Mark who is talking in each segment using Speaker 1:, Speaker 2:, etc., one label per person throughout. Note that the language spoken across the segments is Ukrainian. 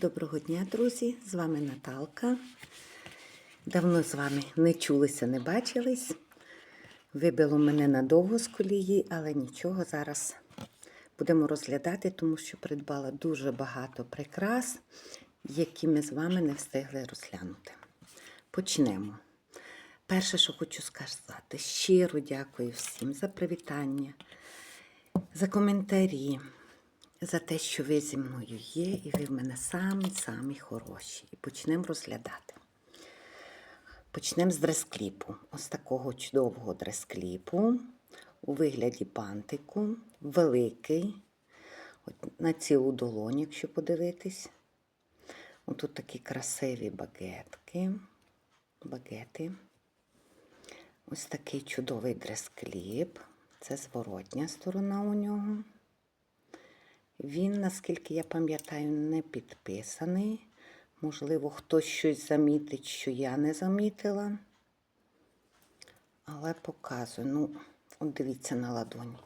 Speaker 1: Доброго дня, друзі! З вами Наталка. Давно з вами не чулися, не бачились. Вибило мене надовго з колії, але нічого, зараз будемо розглядати, тому що придбала дуже багато прикрас, які ми з вами не встигли розглянути. Почнемо. Перше, що хочу сказати, щиро дякую всім за привітання, за коментарі, за те, що ви зі мною є, і ви в мене самі-самі хороші. І почнемо розглядати. Почнемо з дрес-кліпу. Ось такого чудового дрес-кліпу у вигляді бантику, великий, от на цілу долоню, якщо подивитись. Отут такі красиві багетки, багети. Ось такий чудовий дрес-кліп. Це зворотня сторона у нього. Він, наскільки я пам'ятаю, не підписаний. Можливо, хтось щось замітить, що я не замітила. Але показую. Ну, от дивіться на ладоні.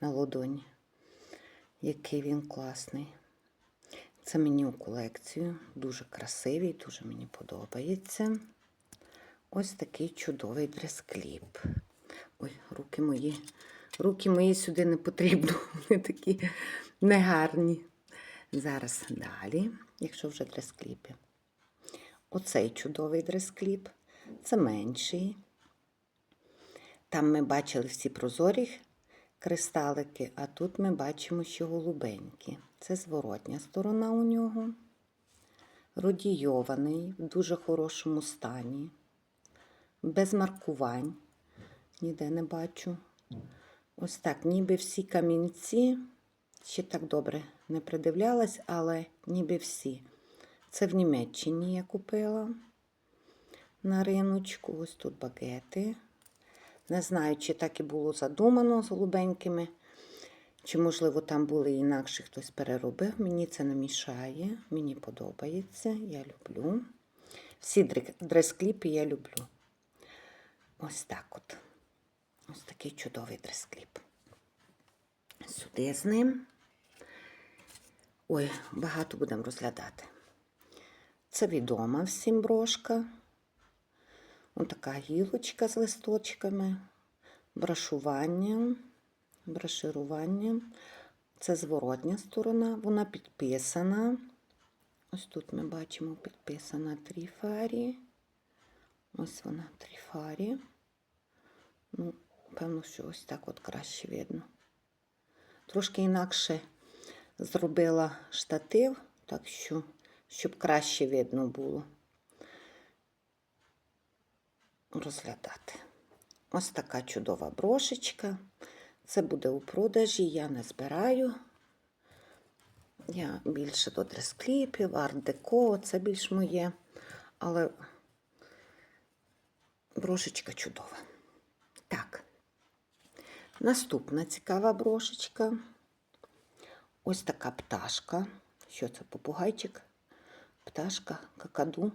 Speaker 1: На ладоні. Який він класний. Це мені у колекцію. Дуже красивий, дуже мені подобається. Ось такий чудовий дрес-кліп. Ой, руки мої. Руки мої сюди не потрібно. Вони такі негарні. Зараз далі, якщо вже дрес-кліпи. Оцей чудовий дрес-кліп. Це менший. Там ми бачили всі прозорі кристалики, а тут ми бачимо, що голубенькі. Це зворотня сторона у нього. Родійований, в дуже хорошому стані, без маркувань. Ніде не бачу. Ось так, ніби всі камінці, ще так добре не придивлялась, але ніби всі. Це в Німеччині я купила на риночку. Ось тут багети. Не знаю, чи так і було задумано з голубенькими, чи, можливо, там були інакше хтось переробив. Мені це не мішає, мені подобається, я люблю. Всі дрес-кліпи я люблю. Ось так от. Такий чудовий дрес-кліп. Сюди з ним. Ой, багато будемо розглядати. Це відома всім брошка. Ось така гілочка з листочками, брашуванням, брашируванням. Це зворотня сторона, вона підписана. Ось тут ми бачимо підписана Тріфарі. Ось вона Тріфарі. Ну, певно, що ось так от краще видно. Трошки інакше зробила штатив, так що, щоб краще видно було розглядати. Ось така чудова брошечка. Це буде у продажі, я не збираю. Я більше до дрес-кліпів, арт-деко, це більш моє. Але брошечка чудова. Так, наступна цікава брошечка. Ось така пташка. Що це попугайчик? Пташка, какаду.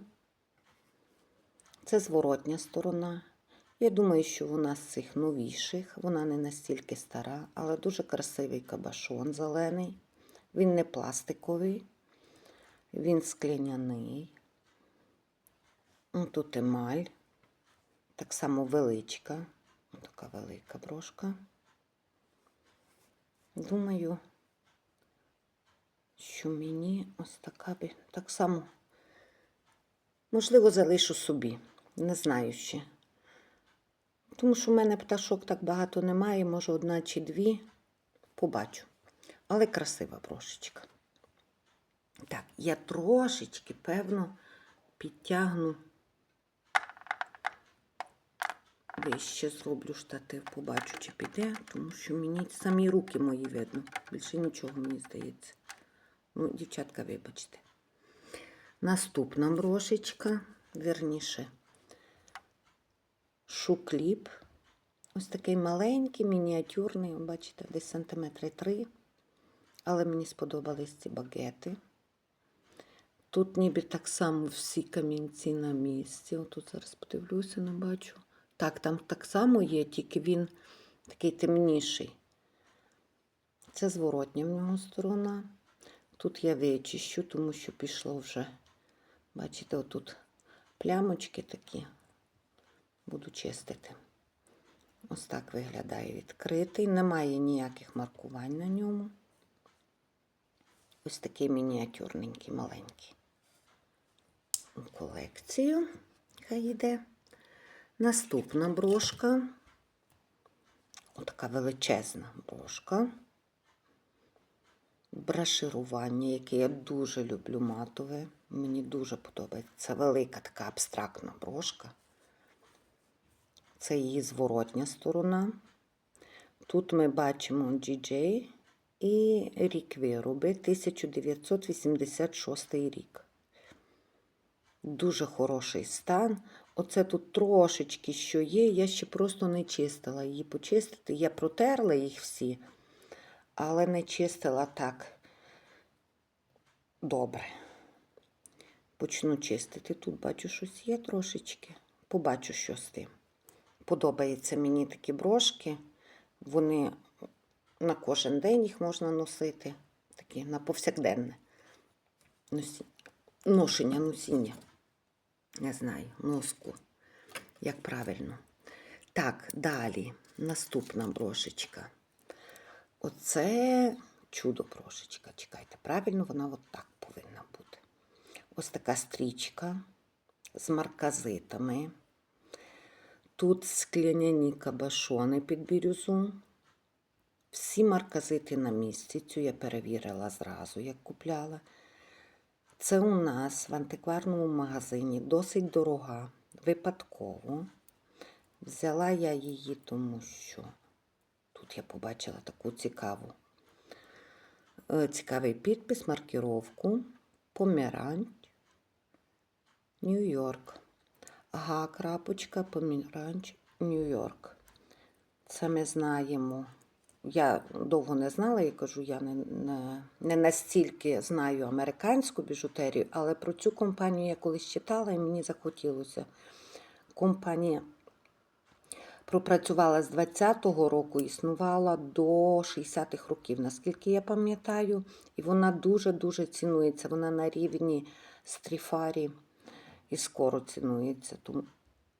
Speaker 1: Це зворотня сторона. Я думаю, що вона з цих новіших, вона не настільки стара, але дуже красивий кабашон зелений. Він не пластиковий, він скляняний. Тут емаль, так само величка. Така велика брошка. Думаю, що мені ось така би так само, можливо, залишу собі. Не знаю ще. Тому що в мене пташок так багато немає, може одна чи дві. Побачу. Але красива брошечка. Так, я трошечки, певно, підтягну. Вище зроблю штатив, побачу, чи піде, тому що мені самі руки мої видно. Більше нічого, мені здається. Ну, дівчатка, вибачте. Наступна брошечка, верніше, шукліп. Ось такий маленький, мініатюрний, бачите, десь сантиметри три. Але мені сподобались ці багети. Тут ніби так само всі камінці на місці. Отут зараз подивлюся, не бачу. Так, там так само є, тільки він такий темніший. Це зворотня в нього сторона. Тут я вичищу, тому що пішло вже. Бачите, отут плямочки такі. Буду чистити. Ось так виглядає відкритий. Немає ніяких маркувань на ньому. Ось такий мініатюрненький, маленький. У колекцію хай йде. Наступна брошка. Отака величезна брошка. Браширування, яке я дуже люблю матове. Мені дуже подобається. Це велика така абстрактна брошка. Це її зворотня сторона. Тут ми бачимо GJ і рік вироби 1986 рік. Дуже хороший стан. Оце тут трошечки що є, я ще просто не чистила її почистити. Я протерла їх всі, але не чистила так добре. Почну чистити. Тут бачу, щось є трошечки. Побачу, що з тим. Подобаються мені такі брошки. Вони на кожен день їх можна носити. Такі на повсякденне ношення, носіння. Не знаю, носку. Як правильно. Так, далі. Наступна брошечка. Оце чудо брошечка. Чекайте, правильно вона от так повинна бути. Ось така стрічка з марказитами. Тут скляняні кабашони під бірюзу. Всі марказити на місці. Цю я перевірила зразу, як купляла. Це у нас в антикварному магазині досить дорога, випадково. Взяла я її, тому що тут я побачила таку цікаву, е, цікавий підпис, маркіровку. Поміранч, Нью-Йорк. Ага, крапочка, поміранч, Нью-Йорк. Це ми знаємо. Я довго не знала, я кажу, я не, не, не настільки знаю американську біжутерію, але про цю компанію я колись читала і мені захотілося. Компанія пропрацювала з 20-го року, існувала до 60-х років, наскільки я пам'ятаю, і вона дуже-дуже цінується. Вона на рівні стріфарі і скоро цінується. Тому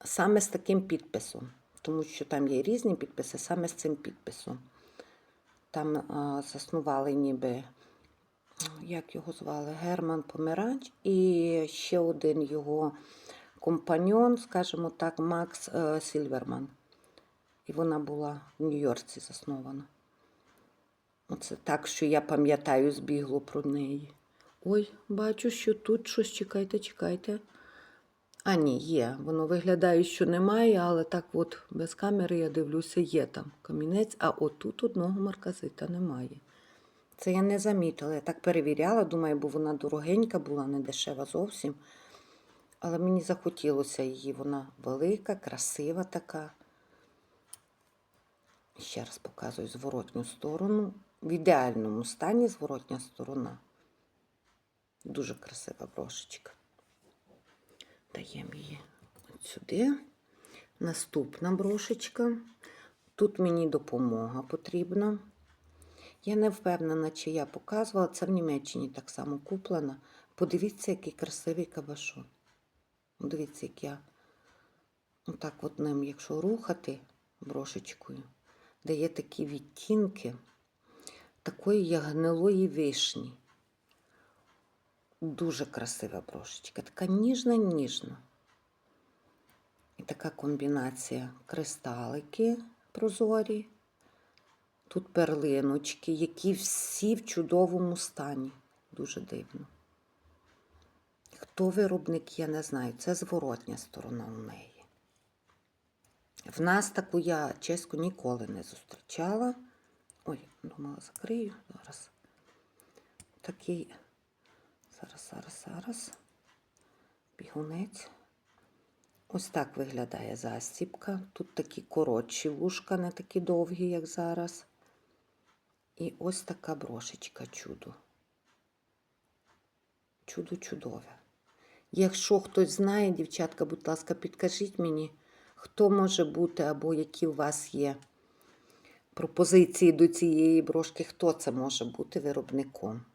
Speaker 1: саме з таким підписом, тому що там є різні підписи, саме з цим підписом. Там а, заснували ніби, як його звали, Герман Померанч, і ще один його компаньон, скажімо так, Макс е, Сільверман. І вона була в Нью-Йорці заснована. Оце так, що я пам'ятаю, збігло про неї. Ой, бачу, що тут щось чекайте, чекайте. А ні, є. Воно виглядає, що немає, але так от без камери я дивлюся, є там камінець, а отут одного марказита немає. Це я не замітила. Я так перевіряла, думаю, бо вона дорогенька була, не дешева зовсім. Але мені захотілося її. Вона велика, красива така. Ще раз показую зворотню сторону. В ідеальному стані зворотня сторона. Дуже красива брошечка. Даємо її от сюди. Наступна брошечка. Тут мені допомога потрібна. Я не впевнена, чи я показувала. Це в Німеччині так само куплена. Подивіться, який красивий кабашон. Дивіться, як я отак от ним, якщо рухати брошечкою, дає такі відтінки такої як гнилої вишні. Дуже красива брошечка, така ніжна-ніжна. І така комбінація кристалики прозорі. Тут перлиночки, які всі в чудовому стані. Дуже дивно. Хто виробник, я не знаю. Це зворотня сторона у неї. В нас таку я чеську ніколи не зустрічала. Ой, думала, закрию зараз. Такий. Зараз, зараз, зараз. Бігунець. Ось так виглядає застіпка. Тут такі коротші вушка, не такі довгі, як зараз. І ось така брошечка чудо. Чудо чудове. Якщо хтось знає, дівчатка, будь ласка, підкажіть мені, хто може бути або які у вас є пропозиції до цієї брошки, хто це може бути виробником.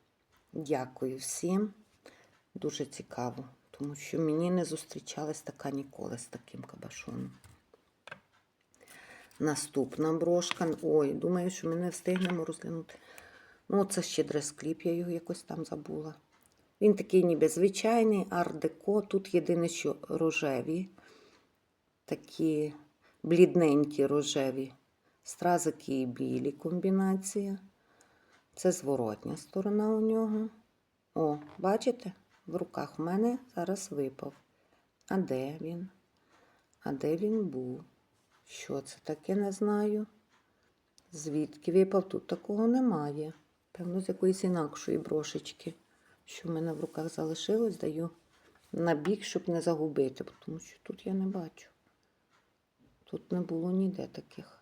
Speaker 1: Дякую всім. Дуже цікаво, тому що мені не зустрічалась така ніколи з таким кабашоном. Наступна брошка. Ой, думаю, що ми не встигнемо розглянути. Ну, це ще дрес-кліп, я його якось там забула. Він такий ніби звичайний, арт-деко. Тут єдине, що рожеві, такі блідненькі рожеві стразики і білі комбінація. Це зворотня сторона у нього. О, бачите? В руках в мене зараз випав. А де він? А де він був? Що це таке, не знаю. Звідки випав? Тут такого немає. Певно, з якоїсь інакшої брошечки, що в мене в руках залишилось, даю на бік, щоб не загубити, тому що тут я не бачу. Тут не було ніде таких.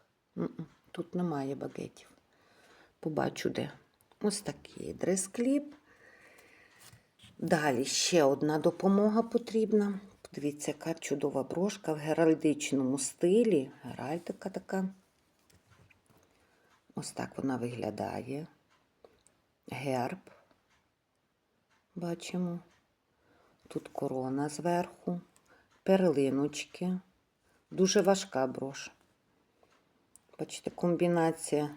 Speaker 1: Тут немає багетів. Побачу де. Ось такий дрес-кліп. Далі ще одна допомога потрібна. Подивіться, яка чудова брошка в геральдичному стилі. Геральдика така. Ось так вона виглядає. Герб. Бачимо. Тут корона зверху, перлиночки. Дуже важка брош. Бачите, комбінація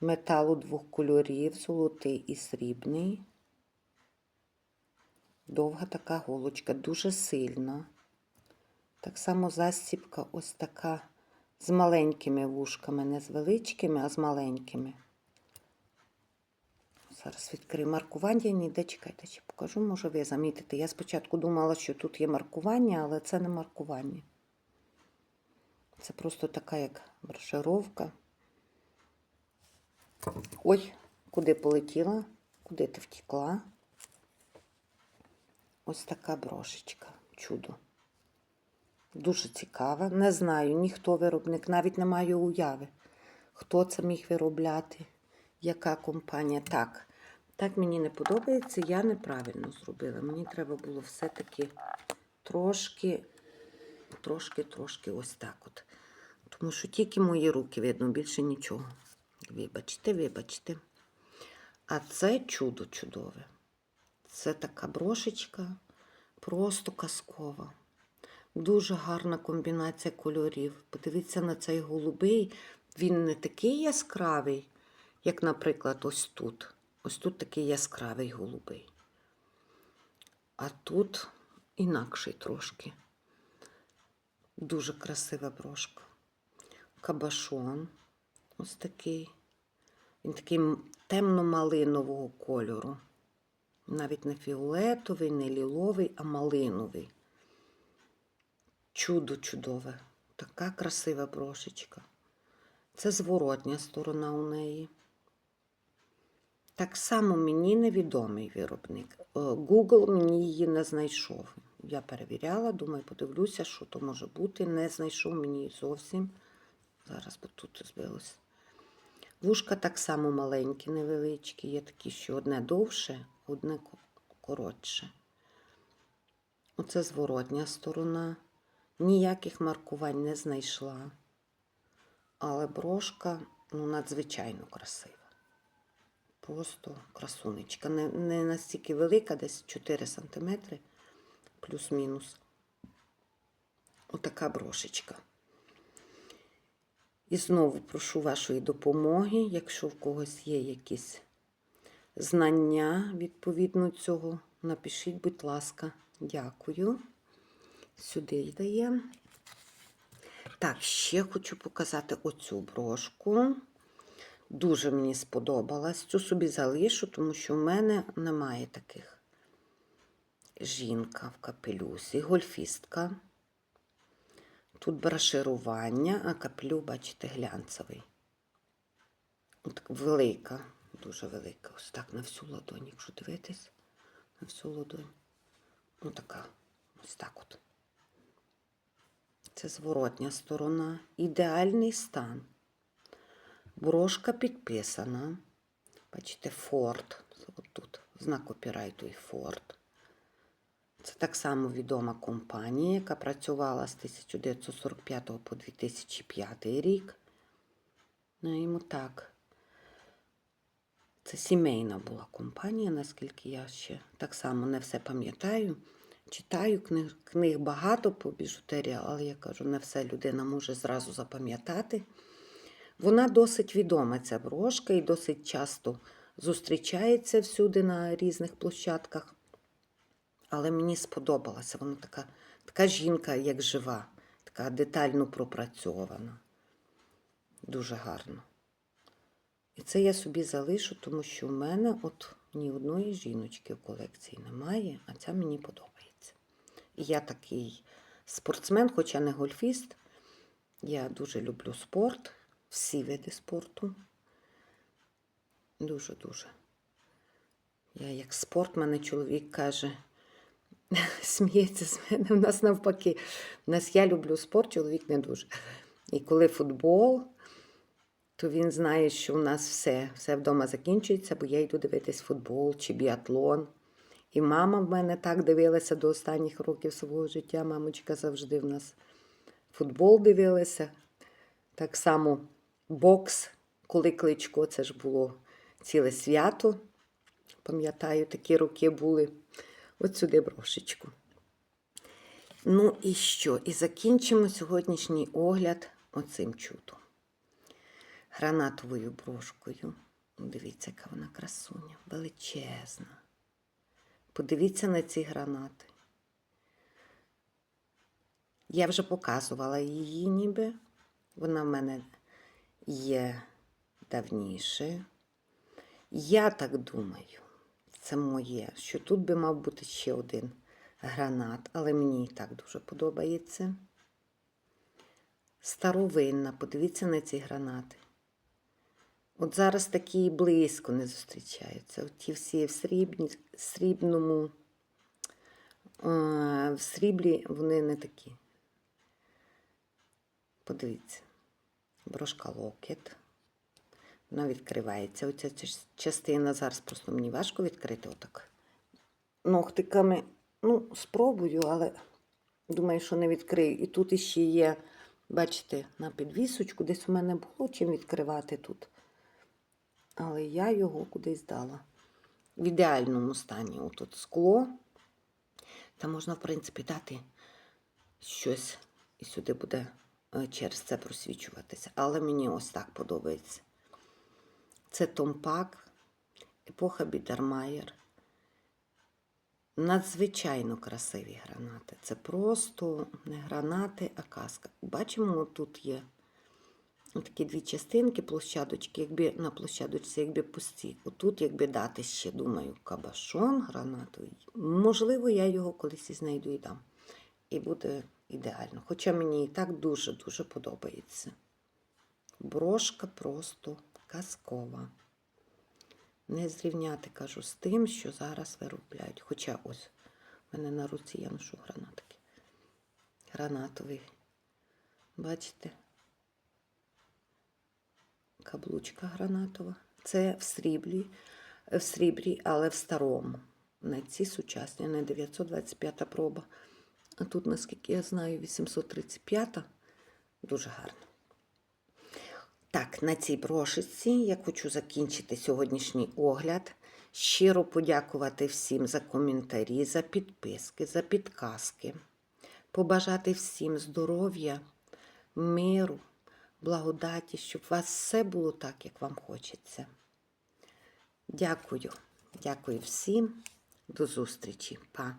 Speaker 1: металу двох кольорів, золотий і срібний. Довга така голочка, дуже сильна. Так само застіпка ось така з маленькими вушками, не з величкими, а з маленькими. Зараз відкрию маркування ніде чекайте, чи покажу, може ви замітите. Я спочатку думала, що тут є маркування, але це не маркування. Це просто така як брошировка. Ой, куди полетіла? Куди ти втекла? Ось така брошечка. Чудо. Дуже цікава. Не знаю, ніхто виробник, навіть не маю уяви, хто це міг виробляти, яка компанія. Так, так мені не подобається, я неправильно зробила. Мені треба було все-таки трошки, трошки, трошки ось так от. Тому що тільки мої руки видно, більше нічого. Вибачте, вибачте. А це чудо чудове. Це така брошечка, просто казкова. Дуже гарна комбінація кольорів. Подивіться на цей голубий. Він не такий яскравий, як, наприклад, ось тут. Ось тут такий яскравий голубий. А тут інакший трошки. Дуже красива брошка. Кабашон. Ось такий. Він такий темно-малинового кольору. Навіть не фіолетовий, не ліловий, а малиновий. Чудо чудове. Така красива брошечка. Це зворотня сторона у неї. Так само мені невідомий виробник. Е, Google мені її не знайшов. Я перевіряла, думаю, подивлюся, що то може бути. Не знайшов мені зовсім. Зараз бо тут збилось. Вушка так само маленькі, невеличкі. Є такі, що одне довше, одне коротше. Оце зворотня сторона. Ніяких маркувань не знайшла. Але брошка ну, надзвичайно красива. Просто красунечка. Не, не настільки велика, десь 4 см, плюс-мінус. Отака брошечка. І знову прошу вашої допомоги, якщо в когось є якісь знання відповідно цього, напишіть, будь ласка, дякую. Сюди даємо. Так, ще хочу показати оцю брошку. Дуже мені сподобалась. Цю собі залишу, тому що в мене немає таких. Жінка в капелюсі, гольфістка. Тут браширування, а капелю, бачите, глянцевий. От велика, дуже велика. Ось так на всю ладонь, якщо дивитись, на всю ладонь. Ось така, ось так от. Це зворотня сторона. Ідеальний стан. Брошка підписана. Бачите, Форд. От тут знак копірайту і Форд. Це так само відома компанія, яка працювала з 1945 по 2005 рік. Ну, йому так. Це сімейна була компанія, наскільки я ще так само не все пам'ятаю. Читаю книг, книг багато по біжутерії, але я кажу, не все людина може зразу запам'ятати. Вона досить відома, ця брошка, і досить часто зустрічається всюди на різних площадках. Але мені сподобалася. Вона така, така жінка, як жива, така детально пропрацьована. Дуже гарно. І це я собі залишу, тому що в мене от ні одної жіночки в колекції немає, а ця мені подобається. І я такий спортсмен, хоча не гольфіст. Я дуже люблю спорт, всі види спорту. Дуже-дуже. Я як спорт, мене чоловік каже, сміється з мене. У нас навпаки. У нас я люблю спорт, чоловік не дуже. І коли футбол, то він знає, що у нас все, все вдома закінчується, бо я йду дивитись футбол чи біатлон. І мама в мене так дивилася до останніх років свого життя. Мамочка завжди в нас футбол дивилася. Так само бокс, коли кличко, це ж було ціле свято. Пам'ятаю, такі роки були. От сюди брошечку. Ну і що? І закінчимо сьогоднішній огляд оцим чудом. Гранатовою брошкою. Дивіться, яка вона красуня, величезна. Подивіться на ці гранати. Я вже показувала її ніби. Вона в мене є давніше. Я так думаю, це моє, що тут би мав бути ще один гранат, але мені і так дуже подобається. Старовинна, подивіться на ці гранати. От зараз такі близько не зустрічаються. От ті всі в срібні, срібному, в сріблі вони не такі. Подивіться, брошка локет. Вона відкривається. Оця ча- частина зараз просто мені важко відкрити отак. Ногтиками, ну, спробую, але думаю, що не відкрию. І тут іще є, бачите, на підвісочку, десь у мене було чим відкривати тут. Але я його кудись дала. В ідеальному стані. Отут скло. Та можна, в принципі, дати щось, і сюди буде е, через це просвічуватися. Але мені ось так подобається. Це Томпак, епоха Бідермаєр. Надзвичайно красиві гранати. Це просто не гранати, а казка. Бачимо, тут є такі дві частинки, площадочки, якби на площадочці, якби пусті. Отут, якби дати ще, думаю, кабашон гранатовий. Можливо, я його колись і знайду і дам. І буде ідеально. Хоча мені і так дуже-дуже подобається. Брошка просто казкова. Не зрівняти, кажу, з тим, що зараз виробляють. Хоча ось в мене на руці я ношу гранатики. Гранатовий. Бачите? Каблучка гранатова. Це в сріблі, в сріблі, але в старому. Не ці сучасні, не 925 проба. А тут, наскільки я знаю, 835. Дуже гарно. Так, на цій брошечці я хочу закінчити сьогоднішній огляд. Щиро подякувати всім за коментарі, за підписки, за підказки. Побажати всім здоров'я, миру, благодаті, щоб у вас все було так, як вам хочеться. Дякую. Дякую всім. До зустрічі. Па.